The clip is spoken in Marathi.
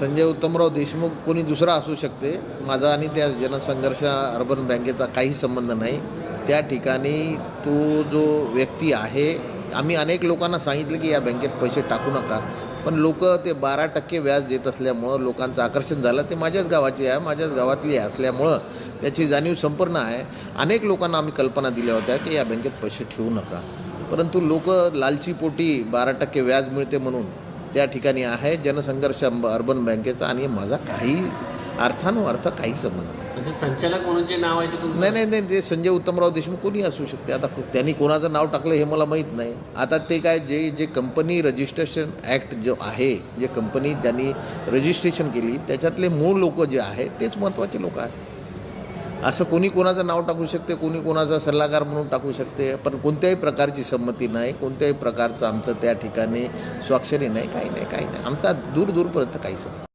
संजय उत्तमराव देशमुख कोणी दुसरा असू शकते. माझा आणि त्या जनसंघर्ष अर्बन बँकेचा काही संबंध नाही. त्या ठिकाणी तो जो व्यक्ती आहे आम्ही अनेक लोकांना सांगितलं की या बँकेत पैसे टाकू नका. पण लोक ते बारा टक्के व्याज देत असल्यामुळं लोकांचं आकर्षण झालं. ते माझ्याच गावाचे आहे माझ्याच गावातली असल्यामुळं त्याची जाणीव संपूर्ण आहे. अनेक लोकांना आम्ही कल्पना दिल्या होत्या की या बँकेत पैसे ठेवू नका. परंतु लोक लालचीपोटी बारा टक्के व्याज मिळते म्हणून त्या ठिकाणी आहे. जनसंघर्ष अंब- अर्बन बँकेचा आणि माझा काही अर्थानुअर्थ काही संबंध नाही. म्हणजे संचालक म्हणून जे नाव आहे ते नाही नाही नाही. ते संजय उत्तमराव देशमुख कोणी असू शकते. आता को- त्यांनी कोणाचं नाव टाकलं हे मला माहीत नाही. आता ते काय जे जे कंपनी रजिस्ट्रेशन ॲक्ट जो आहे जे कंपनी ज्यांनी रजिस्ट्रेशन केली त्याच्यातले मूळ लोक जे आहेत तेच महत्त्वाचे लोक आहेत. असं कोणी कोणाचं नाव टाकू शकते कोणी कोणाचा सल्लागार म्हणून टाकू शकते पण कोणत्याही प्रकारची संमती नाही कोणत्याही प्रकारचं आमचं त्या ठिकाणी स्वाक्षरी नाही काही नाही काही नाही. आमचा दूर दूरपर्यंत काहीच नाही.